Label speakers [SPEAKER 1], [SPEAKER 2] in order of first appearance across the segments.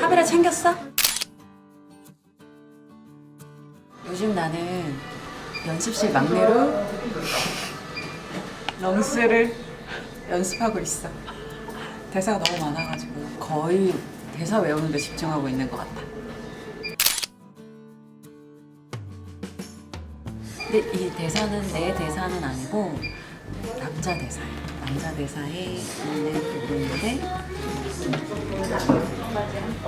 [SPEAKER 1] 카메라 챙겼어? 요즘 나는 연습실 막내로 렁스를 연습하고 있어. 대사가 너무 많아가지고 거의 대사 외우는 데 집중하고 있는 것 같아. 근데 이 대사는 내 대사는 아니고 남자 대사예요. 남자 대사에 있는 부분인데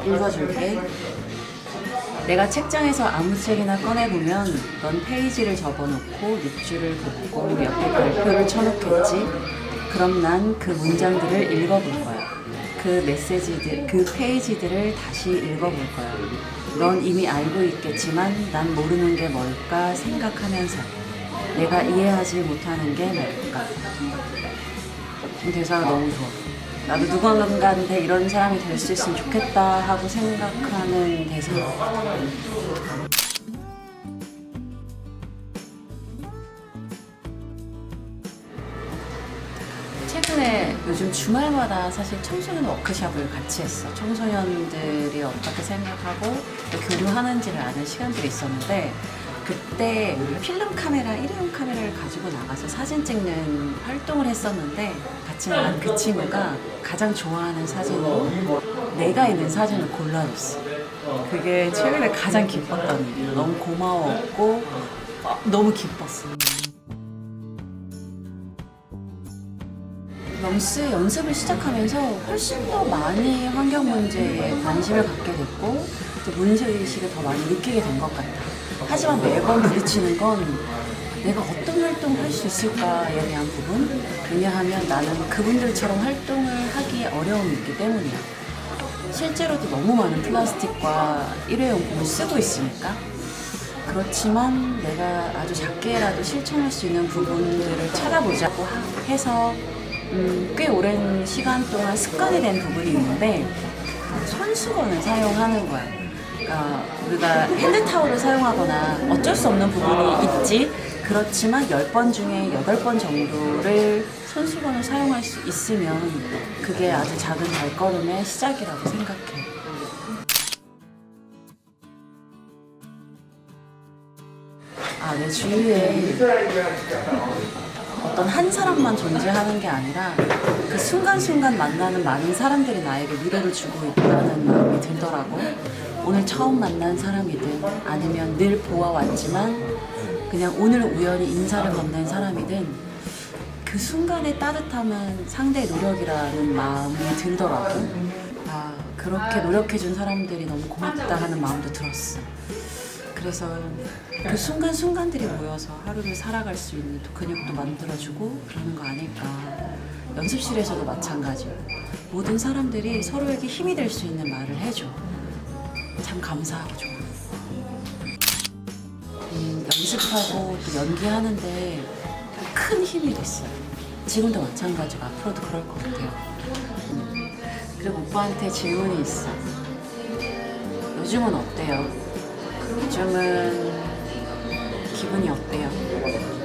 [SPEAKER 1] 읽어줄게. 내가 책장에서 아무 책이나 꺼내보면 넌 페이지를 접어놓고 밑줄을 긋고 옆에 별표를 쳐놓겠지. 그럼 난 그 문장들을 읽어볼 거야. 그 메시지들, 그 페이지들을 다시 읽어볼 거야. 넌 이미 알고 있겠지만 난 모르는 게 뭘까 생각하면서 내가 이해하지 못하는 게 뭘까. 이 대사가 너무 좋아. 나도 누군가한테 이런 사람이 될 수 있으면 좋겠다 하고 생각하는 대사. 최근에 요즘 주말마다 사실 청소년 워크숍을 같이 했어. 청소년들이 어떻게 생각하고 또 교류하는지를 아는 시간들이 있었는데 그때 필름 카메라, 일회용 카메라를 가지고 나가서 사진 찍는 활동을 했었는데 같이 나간 그 친구가 가장 좋아하는 사진으로 내가 있는 사진을 골라줬어. 그게 최근에 가장 기뻤던 일이야. 너무 고마웠고 어, 너무 기뻤어. 럼스 연습을 시작하면서 훨씬 더 많이 환경 문제에 관심을 갖게 됐고 또 문제의식을 더 많이 느끼게 된 것 같아. 하지만 매번 부딪히는 건 내가 어떤 활동을 할 수 있을까에 대한 부분? 왜냐하면 나는 그분들처럼 활동을 하기 어려움이 있기 때문이야. 실제로도 너무 많은 플라스틱과 일회용품을 쓰고 있으니까. 그렇지만 내가 아주 작게라도 실천할 수 있는 부분들을 찾아보자고 하- 해서 음, 꽤 오랜 시간 동안 습관이 된 부분이 있는데 손수건을 사용하는 거야. 그러니까 우리가 핸드타올을 사용하거나 어쩔 수 없는 부분이 있지. 그렇지만 10번 중에 8번 정도를 손수건을 사용할 수 있으면 그게 아주 작은 발걸음의 시작이라고 생각해. 아, 내 주위에 어떤 한 사람만 존재하는 게 아니라 그 순간순간 만나는 많은 사람들이 나에게 위로를 주고 있다는 마음이 들더라고. 오늘 처음 만난 사람이든 아니면 늘 보아왔지만 그냥 오늘 우연히 인사를 건넨 사람이든 그 순간의 따뜻함은 상대의 노력이라는 마음이 들더라고. 아, 그렇게 노력해준 사람들이 너무 고맙다 하는 마음도 들었어. 그래서 그 순간순간들이 모여서 하루를 살아갈 수 있는 또 근육도 만들어주고 그러는 거 아닐까. 연습실에서도 마찬가지고. 모든 사람들이 서로에게 힘이 될 수 있는 말을 해줘. 참 감사하고 좋아. 음, 연습하고 또 연기하는데 큰 힘이 됐어요. 지금도 마찬가지고 앞으로도 그럴 것 같아요. 음. 그리고 오빠한테 질문이 있어. 요즘은 어때요? 요즘은 기분이 어때요?